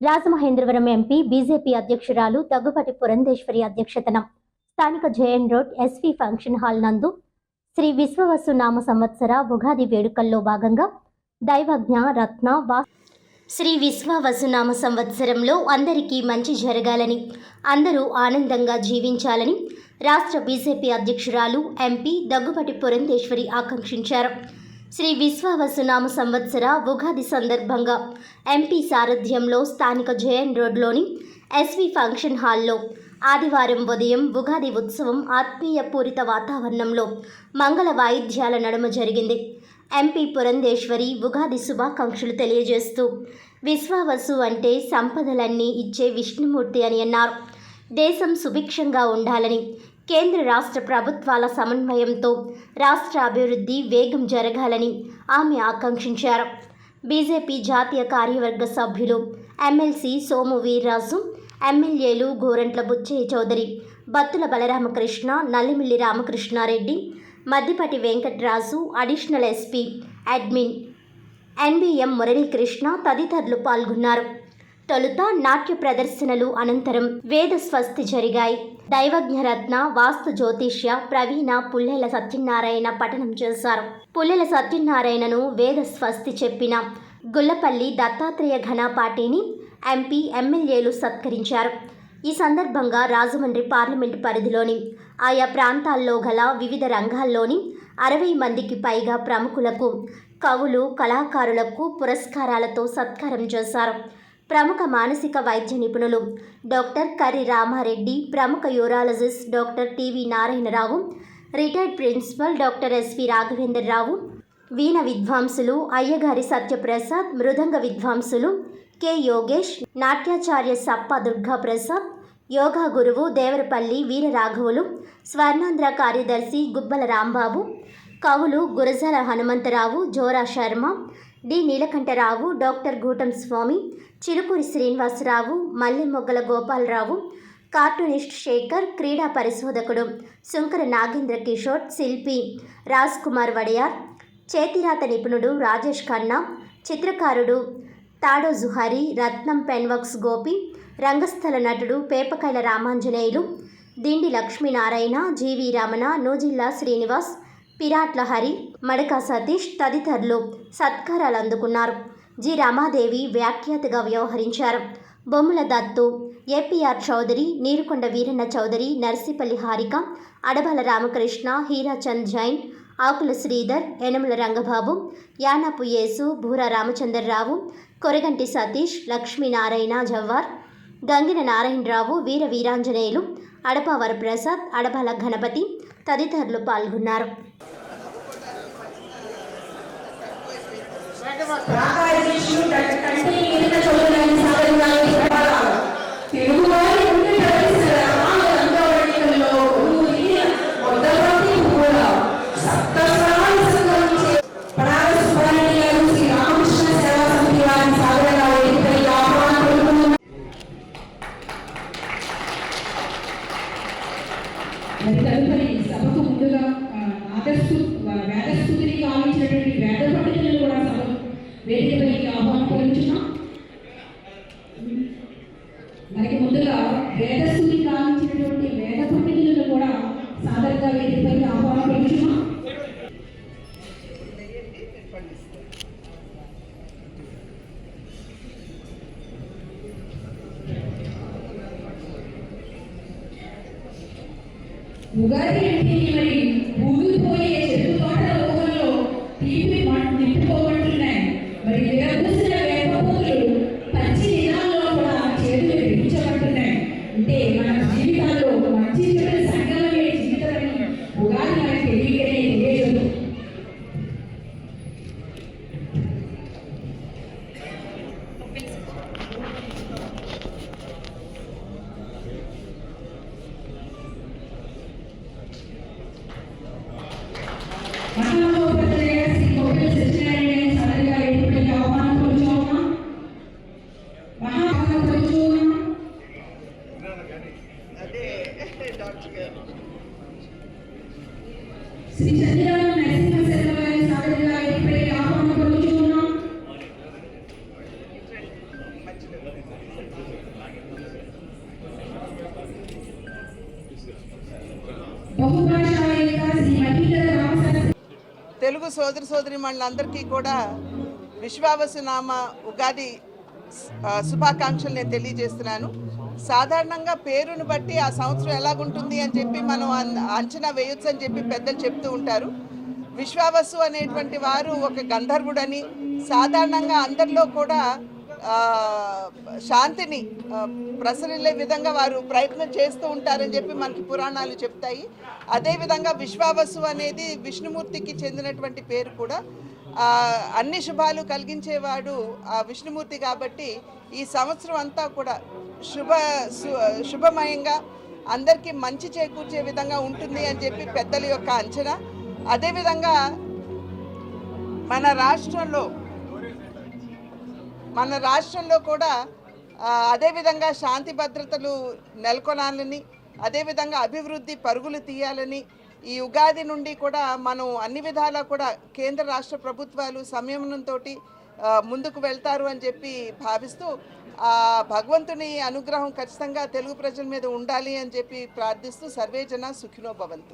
Rajamahendravaram MP BJP అధ్యక్షురాలు దగ్గుపాటి పురంధేశ్వరి అధ్యక్షతన. స్థానిక JN road SV function hall నందు శ్రీ విశ్వవసు నామ సంవత్సర ఉగాది వేడుకల్లో భాగంగా దైవజ్ఞ రత్న వా శ్రీ విశ్వవసునామ సంవత్సరంలో అందరికీ మంచి జరగాలని అందరూ ఆనందంగా జీవించాలని రాష్ట్ర బీజేపీ అధ్యక్షురాలు ఎంపీ దగ్గుపాటి పురంధేశ్వరి ఆకాంక్షించారు. శ్రీ విశ్వవసునామ సంవత్సర ఉగాది సందర్భంగా ఎంపీ సారథ్యంలో స్థానిక జయన్ రోడ్లోని ఎస్వి ఫంక్షన్ హాల్లో ఆదివారం ఉదయం ఉగాది ఉత్సవం ఆత్మీయ పూరిత వాతావరణంలో మంగళ వాయిద్యాల నడుమ జరిగింది. ఎంపీ పురంధేశ్వరి ఉగాది శుభాకాంక్షలు తెలియజేస్తూ విశ్వావసు అంటే సంపదలన్నీ ఇచ్చే విష్ణుమూర్తి అని అన్నారు. దేశం సుభిక్షంగా ఉండాలని కేంద్ర రాష్ట్ర ప్రభుత్వాల సమన్వయంతో రాష్ట్ర అభివృద్ధి వేగం జరగాలని ఆమె ఆకాంక్షించారు. బీజేపీ జాతీయ కార్యవర్గ సభ్యులు ఎమ్మెల్సీ సోము వీర్రాజు ఎమ్మెల్యేలు Gorantla Butchaiah Chowdary Battula Balaramakrishna Nallimilli Ramakrishnareddy Maddipati Venkatraju additional SP admin NBM Muralikrishna తదితరులు పాల్గొన్నారు. తొలుత నాట్య ప్రదర్శనలు అనంతరం వేద స్వస్తి జరిగాయి. దైవజ్ఞరత్న వాస్తు జ్యోతిష్య ప్రవీణ పుల్లెల సత్యనారాయణ పఠనం చేశారు. పుల్లెల సత్యనారాయణను వేద స్వస్తి చెప్పిన గుల్లపల్లి దత్తాత్రేయ ఘనపాటిని ఎంపీ ఎమ్మెల్యేలు సత్కరించారు. ఈ సందర్భంగా రాజమండ్రి పార్లమెంట్ పరిధిలోని ఆయా ప్రాంతాల్లో గల వివిధ రంగాల్లోని అరవై మందికి పైగా ప్రముఖులకు కవులు కళాకారులకు పురస్కారాలతో సత్కారం చేశారు. ప్రముఖ మానసిక వైద్య నిపుణులు డాక్టర్ కర్రి రామారెడ్డి ప్రముఖ urologist doctor TV Narayanarao retired principal doctor SV Raghavendrarao వీణ విద్వాంసులు అయ్యగారి సత్యప్రసాద్ మృదంగ విద్వాంసులు కె యోగేష్ నాట్యాచార్య సప్ప దుర్గా ప్రసాద్ యోగా గురువు దేవరపల్లి వీరరాఘవులు స్వర్ణాంధ్ర కార్యదర్శి గుబ్బల రాంబాబు కవులు Gurajala Hanumantharao Jora Sharma D. Neelakantharao doctor Gootam Swamy Chilukuri Srinivasarao Mallemoggala Gopalarao cartoonist Sekhar క్రీడా పరిశోధకుడు శుంకర నాగేంద్ర కిషోర్ శిల్పి రాజ్ కుమార్ వడయార్ చేతిరాత నిపుణుడు రాజేష్ ఖన్నా చిత్రకారుడు తాడో జుహారి రత్నం పెన్వక్స్ గోపి రంగస్థల నటుడు పేపకైల రామాంజనేయులు దిండి లక్ష్మీనారాయణ జీవి రమణ నూజిల్లా శ్రీనివాస్ పిరాట్ల హరి మడక సతీష్ తదితరులు సత్కారాలు అందుకున్నారు. జి. రమాదేవి వ్యాఖ్యాతగా వ్యవహరించారు. బొమ్మల దత్తు ఏపీఆర్ చౌదరి నీరుకొండ వీరన్న చౌదరి నర్సిపల్లి హారిక అడబల రామకృష్ణ హీరాచంద్ జైన్ ఆకుల శ్రీధర్ యనమల రంగబాబు యానపు యేసు భూరా రామచంద్రరావు కొరగంటి సతీష్ లక్ష్మీనారాయణ జవ్వార్ గంగిన నారాయణరావు వీర వీరాంజనేయులు అడప వరప్రసాద్ అడపాల గణపతి తదితరులు పాల్గొన్నారు. రాకాయకృష్ణుడు కంటి మరి తదుపరి సభకు ముందుగా ఆ, ఆదర్శు వా- వేదస్థుతిని గావించినటువంటి వేద పండితులను కూడా సభ వేదికపైకి ఆహ్వానం పలుకుతున్నాం మనకి ముందుగా వేదస్థుతి గావించినటువంటి వేద పండితులను కూడా సాధారణంగా వేదికపైకి ఆహ్వానం முகாரி తెలుగు సోదరి సోదరి మండలందరికీ కూడా విశ్వావసునామ ఉగాది శుభాకాంక్షలు నేను తెలియజేస్తున్నాను. సాధారణంగా పేరును బట్టి ఆ సంవత్సరం ఎలాగుంటుంది అని చెప్పి మనం అన్- అంచనా వేయొచ్చు అని చెప్పి పెద్దలు చెప్తూ ఉంటారు. విశ్వావసు అనేటువంటి వారు ఒక గంధర్వుడని సాధారణంగా అందరిలో కూడా శాంతిని ప్రసరిల్లే విధంగా వారు ప్రయత్నం చేస్తూ ఉంటారని చెప్పి మనకి పురాణాలు చెప్తాయి. అదేవిధంగా విశ్వావసు అనేది విష్ణుమూర్తికి చెందినటువంటి పేరు కూడా. అన్ని శుభాలు కలిగించేవాడు ఆ విష్ణుమూర్తి కాబట్టి ఈ సంవత్సరం అంతా కూడా శుభ సు- శుభమయంగా అందరికీ మంచి చేకూర్చే విధంగా ఉంటుంది అని చెప్పి పెద్దల యొక్క అంచనా. అదేవిధంగా మన రాష్ట్రంలో మన రాష్ట్రంలో కూడా అదేవిధంగా శాంతి భద్రతలు నెలకొనాలని అదేవిధంగా అభివృద్ధి పరుగులు తీయాలని ఈ ఉగాది నుండి కూడా మనం అన్ని విధాలా కూడా కేంద్ర రాష్ట్ర ప్రభుత్వాలు సంయమనంతో ముందుకు వెళ్తారు అని చెప్పి భావిస్తూ ఆ భగవంతుని అనుగ్రహం ఖచ్చితంగా తెలుగు ప్రజల మీద ఉండాలి అని చెప్పి ప్రార్థిస్తూ సర్వేజన సుఖినో భవంతు.